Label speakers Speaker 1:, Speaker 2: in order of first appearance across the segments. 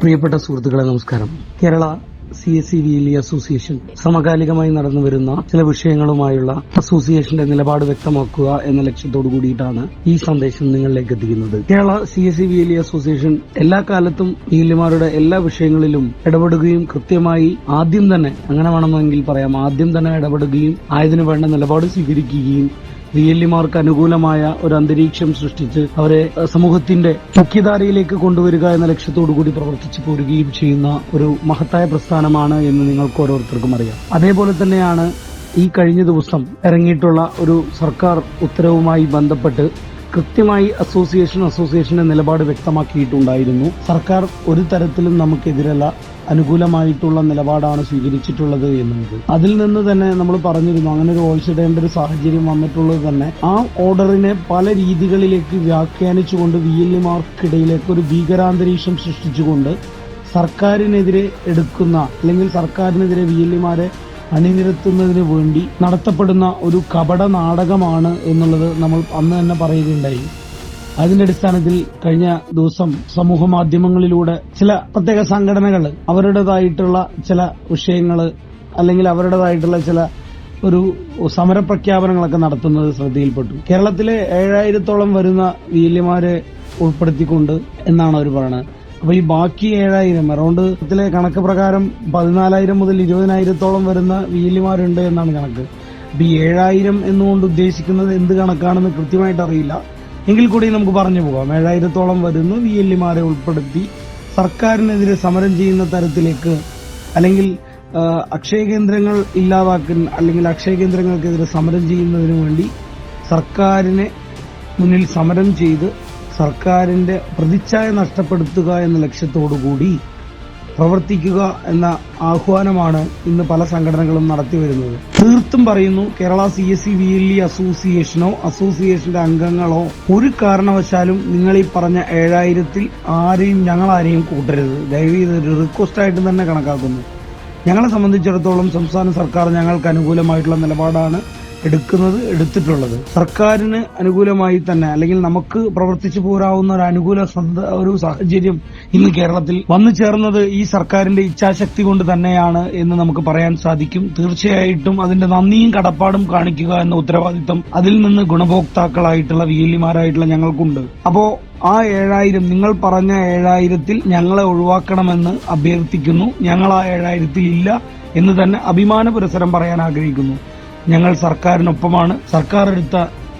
Speaker 1: പ്രിയപ്പെട്ട സുഹൃത്തുക്കളെ നമസ്കാരം. Kerala C S C V association സമകാലികമായി നടന്നു വരുന്ന ചില വിഷയങ്ങളുമായുള്ള അസോസിയേഷന്റെ നിലപാട് വ്യക്തമാക്കുക എന്ന ലക്ഷ്യത്തോടു കൂടിയിട്ടാണ് ഈ സന്ദേശം നിങ്ങളിലേക്ക് എത്തിക്കുന്നത്. Kerala C S C V association എല്ലാ കാലത്തും വിഎൽഇമാരുടെ എല്ലാ വിഷയങ്ങളിലും ഇടപെടുകയും കൃത്യമായി ആദ്യം തന്നെ അങ്ങനെ വേണമെങ്കിൽ പറയാം ആദ്യം തന്നെ ഇടപെടുകയും ആയതിനു വേണ്ട നിലപാട് സ്വീകരിക്കുകയും വി എൽ ഇമാർക്ക് അനുകൂലമായ ഒരു അന്തരീക്ഷം സൃഷ്ടിച്ച് അവരെ സമൂഹത്തിന്റെ മുഖ്യധാരയിലേക്ക് കൊണ്ടുവരിക എന്ന ലക്ഷ്യത്തോടുകൂടി പ്രവർത്തിച്ചു പോരുകയും ചെയ്യുന്ന ഒരു മഹത്തായ പ്രസ്ഥാനമാണ് എന്ന് നിങ്ങൾക്ക് ഓരോരുത്തർക്കും അറിയാം. അതേപോലെ തന്നെയാണ് ഈ കഴിഞ്ഞ ദിവസം ഇറങ്ങിയിട്ടുള്ള ഒരു സർക്കാർ ഉത്തരവുമായി ബന്ധപ്പെട്ട് കൃത്യമായി അസോസിയേഷൻ അസോസിയേഷന്റെ നിലപാട് വ്യക്തമാക്കിയിട്ടുണ്ടായിരുന്നു. സർക്കാർ ഒരു തരത്തിലും നമുക്കെതിരല്ല അനുകൂലമായിട്ടുള്ള നിലപാടാണ് സ്വീകരിച്ചിട്ടുള്ളത് എന്നുള്ളത് അതിൽ നിന്ന് തന്നെ നമ്മൾ പറഞ്ഞിരുന്നു അങ്ങനെ ഒരു വോയിസ് ഇടേണ്ട ഒരു സാഹചര്യം വന്നിട്ടുള്ളത് തന്നെ ആ ഓർഡറിനെ പല രീതികളിലേക്ക് വ്യാഖ്യാനിച്ചുകൊണ്ട് വി എൽ ഇമാർക്കിടയിലേക്ക് ഒരു ഭീകരാന്തരീക്ഷം സൃഷ്ടിച്ചുകൊണ്ട് സർക്കാരിനെതിരെ എടുക്കുന്ന അല്ലെങ്കിൽ സർക്കാരിനെതിരെ വി എൽ ഇമാരെ അണിനിരത്തുന്നതിന് വേണ്ടി നടത്തപ്പെടുന്ന ഒരു കപട നാടകമാണ് എന്നുള്ളത് നമ്മൾ അന്ന് തന്നെ പറയുകയുണ്ടായി. അതിന്റെ അടിസ്ഥാനത്തിൽ കഴിഞ്ഞ ദിവസം സമൂഹ മാധ്യമങ്ങളിലൂടെ ചില പ്രത്യേക സംഘടനകൾ അവരുടേതായിട്ടുള്ള ചില വിഷയങ്ങൾ അല്ലെങ്കിൽ അവരുടേതായിട്ടുള്ള ചില ഒരു സമരപ്രഖ്യാപനങ്ങളൊക്കെ നടത്തുന്നത് ശ്രദ്ധയിൽപ്പെട്ടു. കേരളത്തിലെ ഏഴായിരത്തോളം വരുന്ന വീല്യമാരെ ഉൾപ്പെടുത്തിക്കൊണ്ട് എന്നാണ് അവർ പറയുന്നത് അപ്പൊ ഈ ബാക്കി ഏഴായിരം അറൌണ്ട് ഇതിലെ കണക്ക് പ്രകാരം പതിനാലായിരം മുതൽ ഇരുപതിനായിരത്തോളം വരുന്ന വീലിമാരുണ്ട് എന്നാണ് കണക്ക്. അപ്പൊ ഈ ഏഴായിരം എന്നുകൊണ്ട് ഉദ്ദേശിക്കുന്നത് എന്ത് കണക്കാണെന്ന് കൃത്യമായിട്ട് അറിയില്ല. എങ്കിൽ കൂടി നമുക്ക് പറഞ്ഞു പോകാം. ഏഴായിരത്തോളം വരുന്ന വി എൽ ഇമാരെ ഉൾപ്പെടുത്തി. സർക്കാരിനെതിരെ സമരം ചെയ്യുന്ന തരത്തിലേക്ക് അല്ലെങ്കിൽ അക്ഷയ കേന്ദ്രങ്ങൾ ഇല്ലാതാക്കുന്ന അല്ലെങ്കിൽ അക്ഷയ കേന്ദ്രങ്ങൾക്കെതിരെ സമരം ചെയ്യുന്നതിനു വേണ്ടി സർക്കാരിനെ മുന്നിൽ സമരം ചെയ്ത് സർക്കാരിന്റെ പ്രതിച്ഛായ നഷ്ടപ്പെടുത്തുക എന്ന ലക്ഷ്യത്തോടുകൂടി പ്രവർത്തിക്കുക എന്ന ആഹ്വാനമാണ് ഇന്ന് പല സംഘടനകളും നടത്തി വരുന്നത്. തീർത്തും പറയുന്നു Kerala C S C V L E അസോസിയേഷനോ അസോസിയേഷന്റെ അംഗങ്ങളോ ഒരു കാരണവശാലും നിങ്ങൾ ഈ പറഞ്ഞ ഏഴായിരത്തിൽ ആരെയും ഞങ്ങൾ ആരെയും കൂട്ടരുത്. ദയവ് ഒരു റിക്വസ്റ്റ് ആയിട്ട് തന്നെ കണക്കാക്കുന്നു. ഞങ്ങളെ സംബന്ധിച്ചിടത്തോളം സംസ്ഥാന സർക്കാർ ഞങ്ങൾക്ക് അനുകൂലമായിട്ടുള്ള നിലപാടാണ്. എടുക്കുന്നത് എടുത്തിട്ടുള്ളത്. സർക്കാരിന് അനുകൂലമായി തന്നെ അല്ലെങ്കിൽ നമുക്ക് പ്രവർത്തിച്ചു പോരാവുന്ന ഒരു അനുകൂല ഒരു സാഹചര്യം ഇന്ന് കേരളത്തിൽ വന്നു ചേർന്നത് ഈ സർക്കാരിന്റെ ഇച്ഛാശക്തി കൊണ്ട് തന്നെയാണ് എന്ന് നമുക്ക് പറയാൻ സാധിക്കും. തീർച്ചയായിട്ടും അതിന്റെ നന്ദിയും കടപ്പാടും കാണിക്കുക എന്ന ഉത്തരവാദിത്തം അതിൽ നിന്ന് ഗുണഭോക്താക്കളായിട്ടുള്ള വി എൽ ഇമാരായിട്ടുള്ള ഞങ്ങൾക്കുണ്ട്. അപ്പോ ആ ഏഴായിരം നിങ്ങൾ പറഞ്ഞ ഏഴായിരത്തിൽ ഞങ്ങളെ ഒഴിവാക്കണമെന്ന് അഭ്യർത്ഥിക്കുന്നു. ഞങ്ങൾ ആ ഏഴായിരത്തിൽ ഇല്ല എന്ന് തന്നെ അഭിമാന പുരസരം പറയാൻ ആഗ്രഹിക്കുന്നു. ഞങ്ങൾ സർക്കാരിനൊപ്പമാണ്. സർക്കാർ എടുത്ത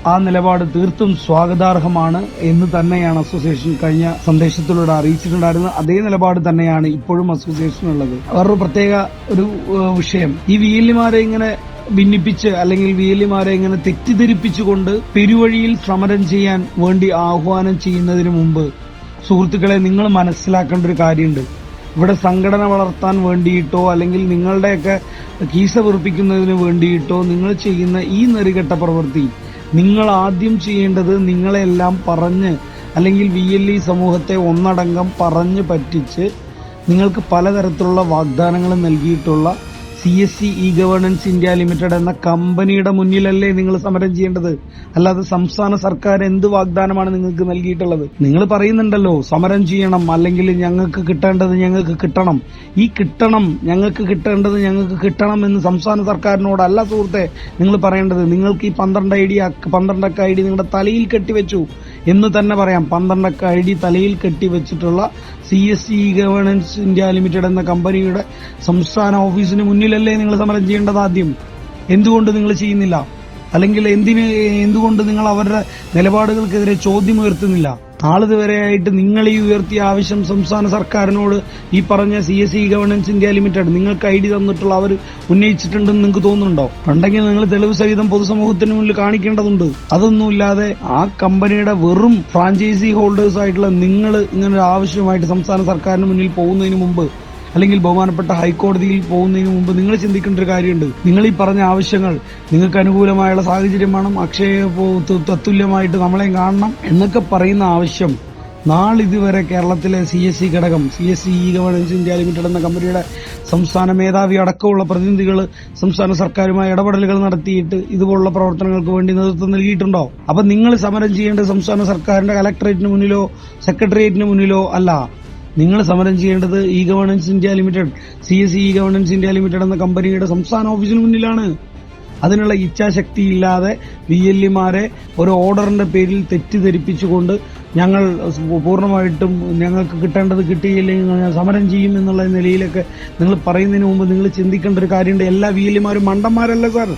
Speaker 1: ആ നിലപാട് തീർത്തും സ്വാഗതാർഹമാണ് എന്ന് തന്നെയാണ് അസോസിയേഷൻ കഴിഞ്ഞ സന്ദേശത്തിലൂടെ അറിയിച്ചിട്ടുണ്ടായിരുന്നത്. അതേ നിലപാട് തന്നെയാണ് ഇപ്പോഴും അസോസിയേഷൻ ഉള്ളത് വേറൊരു പ്രത്യേക ഒരു വിഷയം. ഈ വി എൽ ഇങ്ങനെ ഭിന്നിപ്പിച്ച് അല്ലെങ്കിൽ വി എൽ ഇങ്ങനെ തെറ്റിദ്ധരിപ്പിച്ചുകൊണ്ട് പെരുവഴിയിൽ സമരം ചെയ്യാൻ വേണ്ടി ആഹ്വാനം ചെയ്യുന്നതിന് മുമ്പ് സുഹൃത്തുക്കളെ നിങ്ങൾ മനസ്സിലാക്കേണ്ട ഒരു കാര്യമുണ്ട്. ഇവിടെ സംഘടന വളർത്താൻ വേണ്ടിയിട്ടോ അല്ലെങ്കിൽ നിങ്ങളുടെയൊക്കെ കീസ വെറുപ്പിക്കുന്നതിന് വേണ്ടിയിട്ടോ നിങ്ങൾ ചെയ്യുന്ന ഈ നെറികെട്ട പ്രവൃത്തി നിങ്ങൾ ആദ്യം ചെയ്യേണ്ടത് നിങ്ങളെല്ലാം പറഞ്ഞ് അല്ലെങ്കിൽ വി എൽ ഇ സമൂഹത്തെ ഒന്നടങ്കം പറഞ്ഞ് പറ്റിച്ച് നിങ്ങൾക്ക് പലതരത്തിലുള്ള വാഗ്ദാനങ്ങൾ നൽകിയിട്ടുള്ള C S C E governance India limited എന്ന കമ്പനിയുടെ മുന്നിലല്ലേ നിങ്ങൾ സമരം ചെയ്യേണ്ടത്. അല്ലാതെ സംസ്ഥാന സർക്കാർ എന്ത് വാഗ്ദാനമാണ് നിങ്ങൾക്ക് നൽകിയിട്ടുള്ളത്? നിങ്ങൾ പറയുന്നുണ്ടല്ലോ സമരം ചെയ്യണം അല്ലെങ്കിൽ ഞങ്ങൾക്ക് കിട്ടേണ്ടത് ഞങ്ങൾക്ക് കിട്ടണം. ഈ കിട്ടണം ഞങ്ങൾക്ക് കിട്ടേണ്ടത് ഞങ്ങൾക്ക് കിട്ടണം എന്ന് സംസ്ഥാന സർക്കാരിനോടല്ല സുഹൃത്തെ നിങ്ങൾ പറയേണ്ടത്. നിങ്ങൾക്ക് ഈ പന്ത്രണ്ട് ഐ ഡി പന്ത്രണ്ടക്ക ഐ ഡി നിങ്ങളുടെ തലയിൽ കെട്ടിവെച്ചു എന്ന് തന്നെ പറയാം. പന്ത്രണ്ടക്ക ഐ ഡി തലയിൽ കെട്ടിവെച്ചിട്ടുള്ള C S E governance India limited എന്ന കമ്പനിയുടെ സംസ്ഥാന ഓഫീസിന് മുന്നിലല്ലേ നിങ്ങൾ സമരം ചെയ്യേണ്ടത് ആദ്യം? എന്തുകൊണ്ട് നിങ്ങൾ ചെയ്യുന്നില്ല? അല്ലെങ്കിൽ എന്തിന് എന്തുകൊണ്ട് നിങ്ങൾ അവരുടെ നിലപാടുകൾക്കെതിരെ ചോദ്യം ഉയർത്തുന്നില്ല? നാളിതുവരെയായിട്ട് നിങ്ങൾ ഈ ഉയർത്തിയ ആവശ്യം സംസ്ഥാന സർക്കാരിനോട് ഈ പറഞ്ഞ C S E governance India limited നിങ്ങൾക്ക് ഐ ഡി തന്നിട്ടുള്ള അവർ ഉന്നയിച്ചിട്ടുണ്ടെന്ന് നിങ്ങൾക്ക് തോന്നുന്നുണ്ടോ? ഉണ്ടെങ്കിൽ നിങ്ങൾ തെളിവ് സഹിതം പൊതുസമൂഹത്തിന് മുന്നിൽ കാണിക്കേണ്ടതുണ്ട്. അതൊന്നുമില്ലാതെ ആ കമ്പനിയുടെ വെറും ഫ്രാഞ്ചൈസി ഹോൾഡേഴ്സ് ആയിട്ടുള്ള നിങ്ങൾ ഇങ്ങനൊരു ആവശ്യമായിട്ട് സംസ്ഥാന സർക്കാരിന് മുന്നിൽ പോകുന്നതിന് മുമ്പ് അല്ലെങ്കിൽ ബഹുമാനപ്പെട്ട ഹൈക്കോടതിയിൽ പോകുന്നതിന് മുമ്പ് നിങ്ങൾ ചിന്തിക്കേണ്ട ഒരു കാര്യമുണ്ട്. നിങ്ങൾ ഈ പറഞ്ഞ ആവശ്യങ്ങൾ നിങ്ങൾക്ക് അനുകൂലമായുള്ള സാഹചര്യം വേണം അക്ഷയ തത്തുല്യമായിട്ട് നമ്മളെയും കാണണം എന്നൊക്കെ പറയുന്ന ആവശ്യം നാളിതുവരെ കേരളത്തിലെ സി എസ് സി ഘടകം C S C E governance India limited എന്ന കമ്പനിയുടെ സംസ്ഥാന മേധാവി അടക്കമുള്ള പ്രതിനിധികൾ സംസ്ഥാന സർക്കാരുമായി ഇടപെടലുകൾ നടത്തിയിട്ട് ഇതുപോലുള്ള പ്രവർത്തനങ്ങൾക്ക് വേണ്ടി നേതൃത്വം നൽകിയിട്ടുണ്ടോ? അപ്പൊ നിങ്ങൾ സമരം ചെയ്യേണ്ടത് സംസ്ഥാന സർക്കാരിന്റെ കലക്ടറേറ്റിന് മുന്നിലോ സെക്രട്ടേറിയറ്റിന് മുന്നിലോ അല്ല. നിങ്ങൾ സമരം ചെയ്യേണ്ടത് E governance India limited C S E governance India limited എന്ന കമ്പനിയുടെ സംസ്ഥാന ഓഫീസിന് മുന്നിലാണ്. അതിനുള്ള ഇച്ഛാശക്തി ഇല്ലാതെ വി എൽ ഇമാരെ ഒരു ഓർഡറിന്റെ പേരിൽ തെറ്റിദ്ധരിപ്പിച്ചുകൊണ്ട് ഞങ്ങൾ പൂർണമായിട്ടും ഞങ്ങൾക്ക് കിട്ടേണ്ടത് കിട്ടിയില്ലെങ്കിൽ ഞാൻ സമരം ചെയ്യും എന്നുള്ള നിലയിലൊക്കെ നിങ്ങൾ പറയുന്നതിന് മുമ്പ് നിങ്ങൾ ചിന്തിക്കേണ്ട ഒരു കാര്യമുണ്ട്. എല്ലാ വി എൽ ഇമാരും മണ്ടന്മാരല്ല സാർ?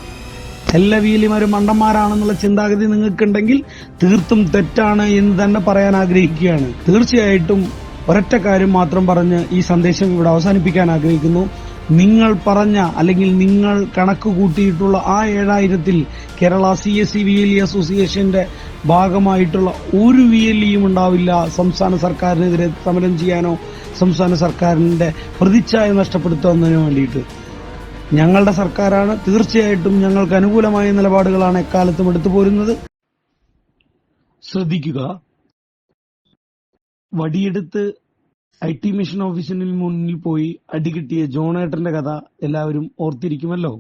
Speaker 1: എല്ലാ വി എൽ ഇമാരും മണ്ടന്മാരാണെന്നുള്ള ചിന്താഗതി നിങ്ങൾക്കുണ്ടെങ്കിൽ തീർത്തും തെറ്റാണ് എന്ന് തന്നെ പറയാൻ ആഗ്രഹിക്കുകയാണ്. തീർച്ചയായിട്ടും ഒരൊറ്റ കാര്യം മാത്രം പറഞ്ഞ് ഈ സന്ദേശം ഇവിടെ അവസാനിപ്പിക്കാൻ ആഗ്രഹിക്കുന്നു. നിങ്ങൾ പറഞ്ഞ അല്ലെങ്കിൽ നിങ്ങൾ കണക്ക് കൂട്ടിയിട്ടുള്ള ആ ഏഴായിരത്തിൽ Kerala C S C V L E അസോസിയേഷന്റെ ഭാഗമായിട്ടുള്ള ഒരു വി എൽ ഇയും ഉണ്ടാവില്ല. സംസ്ഥാന സർക്കാരിനെതിരെ സമരം ചെയ്യാനോ സംസ്ഥാന സർക്കാരിന്റെ പ്രതിച്ഛായ നഷ്ടപ്പെടുത്തുന്നതിനു വേണ്ടിയിട്ട്. ഞങ്ങളുടെ സർക്കാരാണ്. തീർച്ചയായിട്ടും ഞങ്ങൾക്ക് അനുകൂലമായ നിലപാടുകളാണ് എക്കാലത്തും എടുത്തു പോരുന്നത്. ശ്രദ്ധിക്കുക. വടിയെടുത്ത് ഐ ടി മിഷൻ ഓഫീസിന് മുന്നിൽ പോയി അടികിട്ടിയ ജോണേട്ടന്റെ കഥ എല്ലാവരും ഓർത്തിരിക്കുമല്ലോ?